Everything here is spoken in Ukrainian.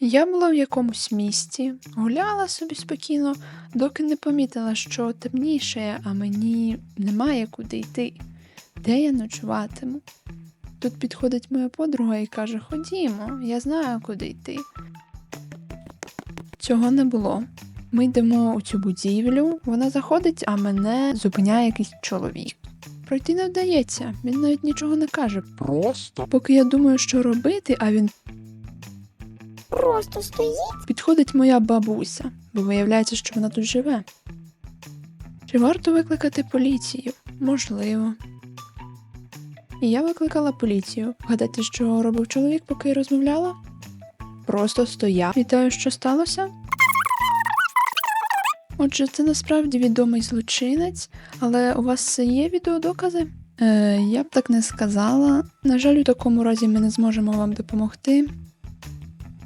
Я була в якомусь місті, гуляла собі спокійно, доки не помітила, що темніше, а мені немає куди йти. Де я ночуватиму? Тут підходить моя подруга і каже: Ходімо, я знаю, куди йти. Цього не було. Ми йдемо у цю будівлю, вона заходить, а мене зупиняє якийсь чоловік. Пройти не вдається, він навіть нічого не каже. Просто Поки я думаю, що робити, а він Просто стоїть. Підходить моя бабуся, бо виявляється, що вона тут живе. Чи варто викликати поліцію? Можливо. І я викликала поліцію. Вгадайте, що робив чоловік, поки я розмовляла? Просто стояв. Вітаю, що сталося? Отже, це насправді відомий злочинець, але у вас є відеодокази? Е, я б так не сказала. На жаль, у такому разі ми не зможемо вам допомогти.